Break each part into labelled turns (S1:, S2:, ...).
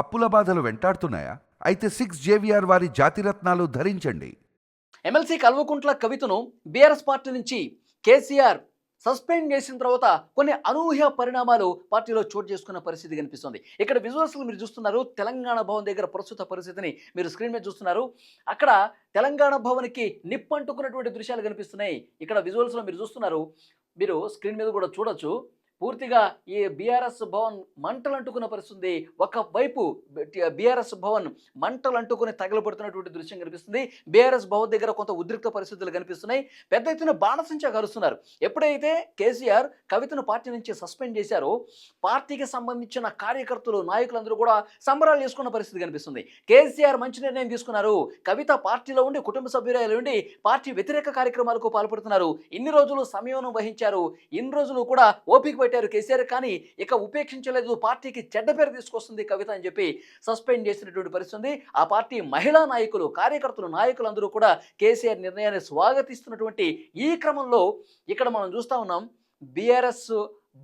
S1: అప్పుల బాధలు వెంటాడుతున్నాయా? అయితే సిక్స్ జేవిఆర్ వారి జాతిరత్నాలు ధరించండి.
S2: ఎమ్మెల్సీ కల్వకుంట్ల కవితను బీఆర్ఎస్ పార్టీ నుంచి కేసీఆర్ సస్పెండ్ చేసిన తర్వాత కొన్ని అనూహ్య పరిణామాలు పార్టీలో చోటు చేసుకున్న పరిస్థితి కనిపిస్తుంది. ఇక్కడ విజువల్స్లు మీరు చూస్తున్నారు తెలంగాణ భవన్ దగ్గర ప్రస్తుత పరిస్థితిని మీరు స్క్రీన్ మీద చూస్తున్నారు. అక్కడ తెలంగాణ భవన్కి నిప్పంటుకున్నటువంటి దృశ్యాలు కనిపిస్తున్నాయి. ఇక్కడ విజువల్స్లో మీరు చూస్తున్నారు మీరు స్క్రీన్ మీద కూడా చూడొచ్చు. పూర్తిగా ఈ బీఆర్ఎస్ భవన్ మంటలు అంటుకున్న పరిస్థితుంది. ఒకవైపు బీఆర్ఎస్ భవన్ మంటలు అంటుకుని తగలబడుతున్నటువంటి దృశ్యం కనిపిస్తుంది. బీఆర్ఎస్ భవన్ దగ్గర కొంత ఉద్రిక్త పరిస్థితులు కనిపిస్తున్నాయి. పెద్ద ఎత్తున బాణసంచా కలుస్తున్నారు ఎప్పుడైతే కేసీఆర్ కవితను పార్టీ నుంచి సస్పెండ్ చేశారో పార్టీకి సంబంధించిన కార్యకర్తలు నాయకులందరూ కూడా సంబరాలు చేసుకున్న పరిస్థితి కనిపిస్తుంది. కేసీఆర్ మంచి నిర్ణయం తీసుకున్నారు. కవిత పార్టీలో ఉండి కుటుంబ సభ్యురాలు ఉండి పార్టీ వ్యతిరేక కార్యక్రమాలకు పాల్పడుతున్నారు. ఇన్ని రోజులు సమయం వహించారు. ఇన్ని రోజులు కూడా ఓపిక పెట్టారు కేసీఆర్ కానీ ఇక ఉపేక్షించలేదు. పార్టీకి చెడ్డ పేరు తీసుకొస్తుంది కవిత అని చెప్పి సస్పెండ్ చేసినటువంటి పరిస్థితి ఆ పార్టీ మహిళా నాయకులు కార్యకర్తలు నాయకులందరూ కూడా కేసీఆర్ నిర్ణయాన్ని స్వాగతిస్తున్నటువంటి ఈ క్రమంలో ఇక్కడ మనం చూస్తా ఉన్నాం. బీఆర్ఎస్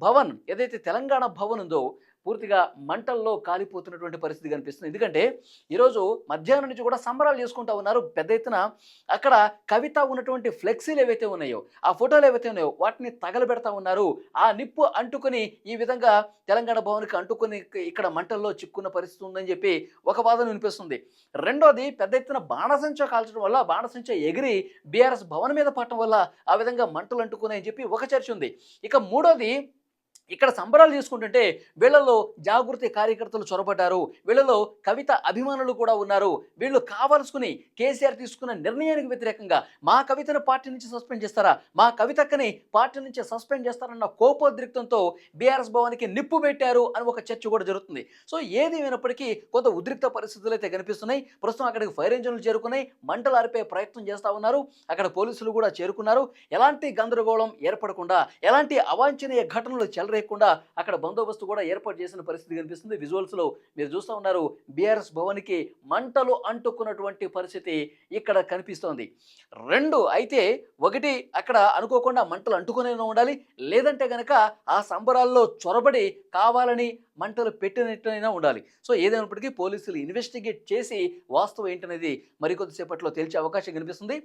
S2: భవన్ ఏదైతే తెలంగాణ భవన్ ఉందో పూర్తిగా మంటల్లో కాలిపోతున్నటువంటి పరిస్థితి కనిపిస్తుంది. ఎందుకంటే ఈరోజు మధ్యాహ్నం నుంచి కూడా సంబరాలు చేసుకుంటా ఉన్నారు. పెద్ద ఎత్తున అక్కడ కవిత ఉన్నటువంటి ఫ్లెక్సీలు ఏవైతే ఉన్నాయో ఆ ఫోటోలు ఏవైతే ఉన్నాయో వాటిని తగలబెడతా ఉన్నారు. ఆ నిప్పు అంటుకుని ఈ విధంగా తెలంగాణ భవన్కి అంటుకొని ఇక్కడ మంటల్లో చిక్కున్న పరిస్థితి ఉందని చెప్పి ఒక వాదన వినిపిస్తుంది. రెండోది పెద్ద ఎత్తున బాణసంచ కాల్చడం వల్ల బాణసంచ ఎగిరి బీఆర్ఎస్ భవన్ మీద పడటం వల్ల ఆ విధంగా మంటలు అంటుకున్నాయని చెప్పి ఒక చర్చ ఉంది. ఇక మూడోది ఇక్కడ సంబరాలు చేసుకుంటుంటే వీళ్ళలో జాగృతి కార్యకర్తలు చొరబడ్డారు. వీళ్ళలో కవిత అభిమానులు కూడా ఉన్నారు. వీళ్ళు కావాల్సుకుని కేసీఆర్ తీసుకున్న నిర్ణయానికి వ్యతిరేకంగా మా కవితను పార్టీ నుంచి సస్పెండ్ చేస్తారా? మా కవితక్కని పార్టీ నుంచి సస్పెండ్ చేస్తారన్న కోపోద్రిక్తంతో బీఆర్ఎస్ భవన్కి నిప్పు పెట్టారు అని ఒక చర్చ కూడా జరుగుతుంది. సో ఏది అయినప్పటికీ కొంత ఉద్రిక్త పరిస్థితులు అయితే కనిపిస్తున్నాయి. ప్రస్తుతం అక్కడికి ఫైర్ ఇంజన్లు చేరుకున్నాయి. మంటలు ఆరిపే ప్రయత్నం చేస్తూ ఉన్నారు. అక్కడ పోలీసులు కూడా చేరుకున్నారు. ఎలాంటి గందరగోళం ఏర్పడకుండా ఎలాంటి అవాంఛనీయ ఘటనలు లేకుండా అక్కడ బందోబస్తు కూడా ఏర్పాటు చేసిన పరిస్థితి కనిపిస్తుంది. విజువల్స్లో మీరు చూస్తూ ఉన్నారు బీఆర్ఎస్ భవన్కి మంటలు అంటుకున్నటువంటి పరిస్థితి ఇక్కడ కనిపిస్తోంది. రెండు అయితే ఒకటి అక్కడ అనుకోకుండా మంటలు అంటుకునే ఉండాలి లేదంటే కనుక ఆ సంబరాల్లో చొరబడి కావాలని మంటలు పెట్టినట్టయినా ఉండాలి. సో ఏదైనప్పటికీ పోలీసులు ఇన్వెస్టిగేట్ చేసి వాస్తవం ఏంటనేది మరికొద్దిసేపట్లో తేల్చే అవకాశం కనిపిస్తుంది.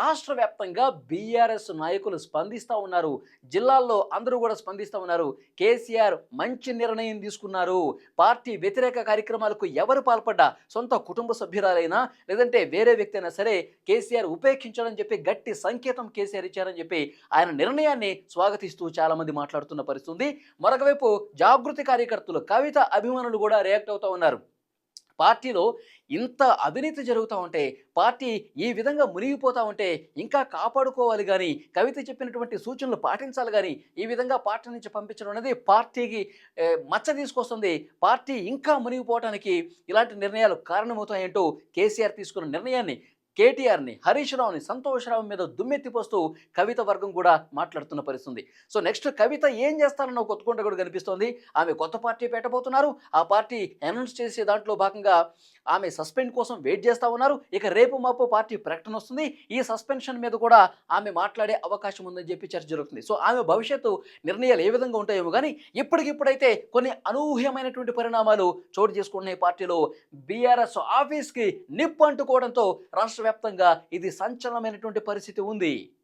S2: రాష్ట్ర వ్యాప్తంగా బీఆర్ఎస్ నాయకులు స్పందిస్తూ ఉన్నారు. జిల్లాల్లో అందరూ కూడా స్పందిస్తూ ఉన్నారు. కేసీఆర్ మంచి నిర్ణయం తీసుకున్నారు. పార్టీ వ్యతిరేక కార్యక్రమాలకు ఎవరు పాల్పడ్డా? సొంత కుటుంబ సభ్యురాలైనా? లేదంటే వేరే వ్యక్తి అయినా సరే కేసీఆర్ ఉపేక్షించాలని చెప్పి గట్టి సంకేతం కేసీఆర్ ఇచ్చారని చెప్పి ఆయన నిర్ణయాన్ని స్వాగతిస్తూ చాలామంది మాట్లాడుతున్న పరిస్థితి ఉంది జాగృతి కార్యకర్తలు కవిత అభిమానులు కూడా రియాక్ట్ అవుతూ ఉన్నారు. పార్టీలో ఇంత అవినీతి జరుగుతూ ఉంటే పార్టీ ఈ విధంగా మునిగిపోతూ ఉంటే ఇంకా కాపాడుకోవాలి కానీ కవిత చెప్పినటువంటి సూచనలు పాటించాలి కానీ ఈ విధంగా పార్టీ నుంచి పంపించడం అనేది పార్టీకి మచ్చ తీసుకొస్తుంది. పార్టీ ఇంకా మునిగిపోవడానికి ఇలాంటి నిర్ణయాలు కారణమవుతాయంటూ కేసీఆర్ తీసుకున్న నిర్ణయాన్ని కేటీఆర్ని హరీష్ రావుని సంతోష్ రావు మీద దుమ్మెత్తిపోస్తూ కవిత వర్గం కూడా మాట్లాడుతున్న పరిస్థితుంది. సో నెక్స్ట్ కవిత ఏం చేస్తారన్న ఒక కూడా కనిపిస్తోంది. ఆమె కొత్త పార్టీ పెట్టబోతున్నారు. ఆ పార్టీ అనౌన్స్ చేసే దాంట్లో భాగంగా ఆమె సస్పెండ్ కోసం వెయిట్ చేస్తూ ఉన్నారు. ఇక రేపు మాపు పార్టీ ప్రకటన వస్తుంది. ఈ సస్పెన్షన్ మీద కూడా ఆమె మాట్లాడే అవకాశం ఉందని చెప్పి చర్చ జరుగుతుంది. సో ఆమె భవిష్యత్తు నిర్ణయాలు ఏ విధంగా ఉంటాయేమో కానీ ఇప్పటికిప్పుడైతే కొన్ని అనూహ్యమైనటువంటి పరిణామాలు చోటు చేసుకుంటున్నాయి పార్టీలో. బీఆర్ఎస్ ఆఫీస్కి నిప్పు అంటుకోవడంతో రాష్ట్ర వ్యాప్తంగా ఇది సంచలనమైనటువంటి పరిస్థితి ఉంది.